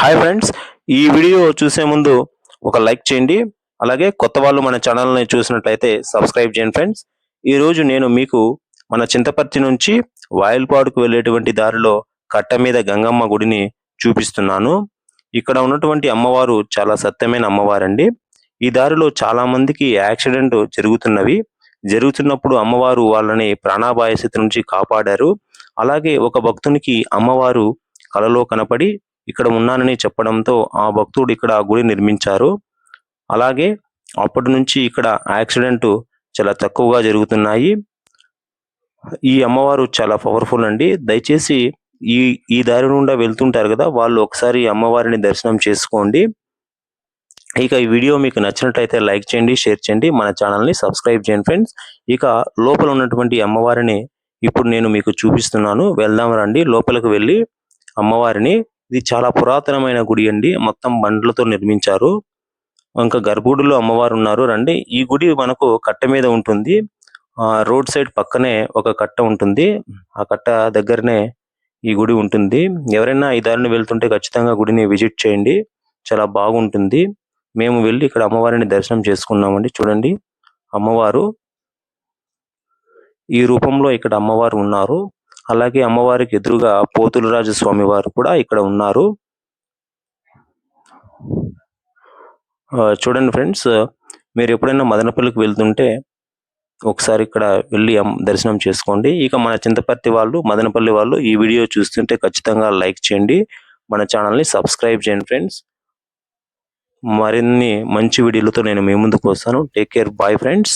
Hi friends ఈ video చూసే ముందు ఒక లైక్ చేయండి. అలాగే కొత్త వాళ్ళు మన ఛానల్ని చూసినట్లయితే సబ్స్క్రైబ్ చేయండి ఫ్రెండ్స్ ఈరోజు నేను మీకు మన చింతపర్తి నుంచి వాయిల్పాడుకు వెళ్ళేటువంటి దారిలో కట్ట మీద గంగమ్మ గుడిని చూపిస్తున్నాను. ఇక్కడ ఉన్నటువంటి అమ్మవారు చాలా సత్యమైన అమ్మవారండి. ఈ దారిలో చాలా మందికి యాక్సిడెంట్ జరుగుతున్నవి. జరుగుతున్నప్పుడు అమ్మవారు వాళ్ళని ప్రాణాపాయ స్థితి నుంచి కాపాడారు. అలాగే ఒక భక్తునికి అమ్మవారు కలలో కనపడి ఇక్కడ ఉన్నానని చెప్పడంతో ఆ భక్తుడు ఇక్కడ ఆ గుడి నిర్మించారు. అలాగే అప్పటి నుంచి ఇక్కడ యాక్సిడెంట్ చాలా తక్కువగా జరుగుతున్నాయి. ఈ అమ్మవారు చాలా పవర్ఫుల్ అండి. దయచేసి ఈ ఈ దారి నుండా వెళ్తుంటారు కదా వాళ్ళు ఒకసారి అమ్మవారిని దర్శనం చేసుకోండి. ఇక ఈ వీడియో మీకు నచ్చినట్లయితే లైక్ చేయండి షేర్ చేయండి మన ఛానల్ని సబ్స్క్రైబ్ చేయండి ఫ్రెండ్స్. ఇక లోపల ఉన్నటువంటి అమ్మవారిని ఇప్పుడు నేను మీకు చూపిస్తున్నాను. వెళ్దాం రండి లోపలికి వెళ్ళి అమ్మవారిని ఇది చాలా పురాతనమైన గుడి అండి. మొత్తం బండ్లతో నిర్మించారు. ఇంకా గర్భగుడిలో అమ్మవారు ఉన్నారు. రండి. ఈ గుడి మనకు కట్ట మీద ఉంటుంది. ఆ రోడ్ సైడ్ పక్కనే ఒక కట్ట ఉంటుంది. ఆ కట్ట దగ్గరనే ఈ గుడి ఉంటుంది. ఎవరైనా ఈ దారిని వెళ్తుంటే ఖచ్చితంగా గుడిని విజిట్ చేయండి. చాలా బాగుంటుంది. మేము వెళ్ళి ఇక్కడ అమ్మవారిని దర్శనం చేసుకున్నామండి. చూడండి. అమ్మవారు ఈ రూపంలో ఇక్కడ అమ్మవారు ఉన్నారు. అలాగే అమ్మవారికి ఎదురుగా పోతులరాజు స్వామి వారు కూడా ఇక్కడ ఉన్నారు. చూడండి ఫ్రెండ్స్ మీరు ఎప్పుడైనా మదనపల్లికి వెళ్తుంటే ఒకసారి ఇక్కడ వెళ్ళి దర్శనం చేసుకోండి. ఇక మన చింతపర్తి వాళ్ళు మదనపల్లి వాళ్ళు ఈ వీడియో చూస్తుంటే ఖచ్చితంగా లైక్ చేయండి. మన ఛానల్ని సబ్స్క్రైబ్ చేయండి ఫ్రెండ్స్. మరిన్ని మంచి వీడియోలతో నేను మీ ముందుకు వస్తాను. Take care. Bye friends.